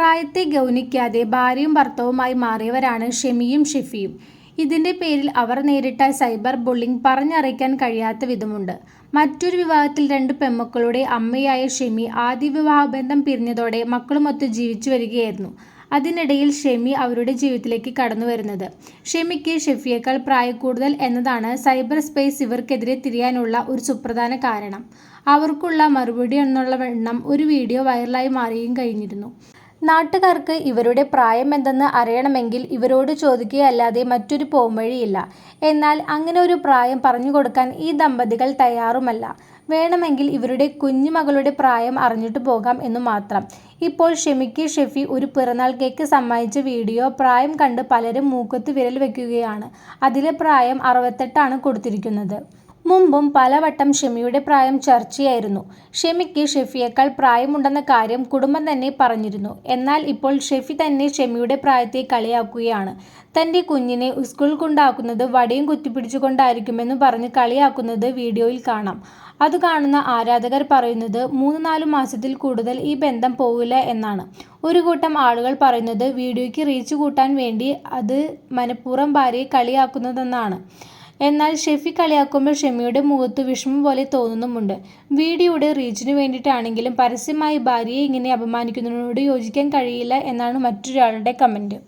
പ്രായത്തെ ഗൗനിക്കാതെ ഭാര്യയും ഭർത്താവുമായി മാറിയവരാണ് ഷെമിയും ഷിഫിയും. ഇതിന്റെ പേരിൽ അവർ നേരിട്ട സൈബർ ബുള്ളിംഗ് പറഞ്ഞറിയിക്കാൻ കഴിയാത്ത വിധമുണ്ട്. മറ്റൊരു വിവാഹത്തിൽ രണ്ട് പെമ്മക്കളുടെ അമ്മയായ ഷെമി ആദ്യ വിവാഹബന്ധം പിരിഞ്ഞതോടെ മക്കളുമൊത്ത് ജീവിച്ചു വരികയായിരുന്നു. അതിനിടയിൽ ഷെമി അവരുടെ ജീവിതത്തിലേക്ക് കടന്നു വരുന്നത്. ഷെമിക്ക് ഷെഫിയേക്കാൾ പ്രായക്കൂടുതൽ എന്നതാണ് സൈബർ സ്പേസ് ഇവർക്കെതിരെ തിരിയാനുള്ള ഒരു സുപ്രധാന കാരണം. അവർക്കുള്ള മറുപടി എന്നുള്ള വണ്ണം ഒരു വീഡിയോ വൈറലായി മാറുകയും കഴിഞ്ഞിരുന്നു. നാട്ടുകാർക്ക് ഇവരുടെ പ്രായം എന്തെന്ന് അറിയണമെങ്കിൽ ഇവരോട് ചോദിക്കുകയല്ലാതെ മറ്റൊരു പോംവഴിയില്ല. എന്നാൽ അങ്ങനെ ഒരു പ്രായം പറഞ്ഞു കൊടുക്കാൻ ഈ ദമ്പതികൾ തയ്യാറുമല്ല. വേണമെങ്കിൽ ഇവരുടെ കുഞ്ഞുമകളുടെ പ്രായം അറിഞ്ഞിട്ട് പോകാം എന്ന് മാത്രം. ഇപ്പോൾ ഷെമിക്ക് ഷെഫി ഒരു പിറന്നാൾ കേക്ക് സമ്മാനിച്ച വീഡിയോ പ്രായം കണ്ട് പലരും മൂക്കത്ത് വിരൽ വെക്കുകയാണ്. അതിലെ പ്രായം അറുപത്തെട്ടാണ് കൊടുത്തിരിക്കുന്നത്. മുമ്പും പലവട്ടം ഷെമിയുടെ പ്രായം ചർച്ചയായിരുന്നു. ഷെമിക്ക് ഷെഫിയേക്കാൾ പ്രായമുണ്ടെന്ന കാര്യം കുടുംബം തന്നെ പറഞ്ഞിരുന്നു. എന്നാൽ ഇപ്പോൾ ഷെഫി തന്നെ ഷെമിയുടെ പ്രായത്തെ കളിയാക്കുകയാണ്. തന്റെ കുഞ്ഞിനെ സ്കൂൾ കൊണ്ടാക്കുന്നത് വടിയും കുത്തിപ്പിടിച്ചുകൊണ്ടായിരിക്കുമെന്ന് പറഞ്ഞ് കളിയാക്കുന്നത് വീഡിയോയിൽ കാണാം. അത് കാണുന്ന ആരാധകർ പറയുന്നത് മൂന്ന് നാല് മാസത്തിൽ കൂടുതൽ ഈ ബന്ധം പോകില്ല എന്നാണ്. ഒരു കൂട്ടം ആളുകൾ പറയുന്നത് വീഡിയോയ്ക്ക് റീച്ച് കൂട്ടാൻ വേണ്ടി അത് മനഃപൂർവം ഭാര്യയെ കളിയാക്കുന്നതെന്നാണ്. എന്നാൽ ഷെഫി കളിയാക്കുമ്പോൾ ഷെമിയുടെ മുഖത്ത് വിഷമം പോലെ തോന്നുന്നുമുണ്ട്. വീഡിയോയുടെ റീച്ചിന് വേണ്ടിയിട്ടാണെങ്കിലും പരസ്യമായി ഭാര്യയെ ഇങ്ങനെ അപമാനിക്കുന്നതിനോട് യോജിക്കാൻ കഴിയില്ല എന്നാണ് മറ്റൊരാളുടെ കമന്റ്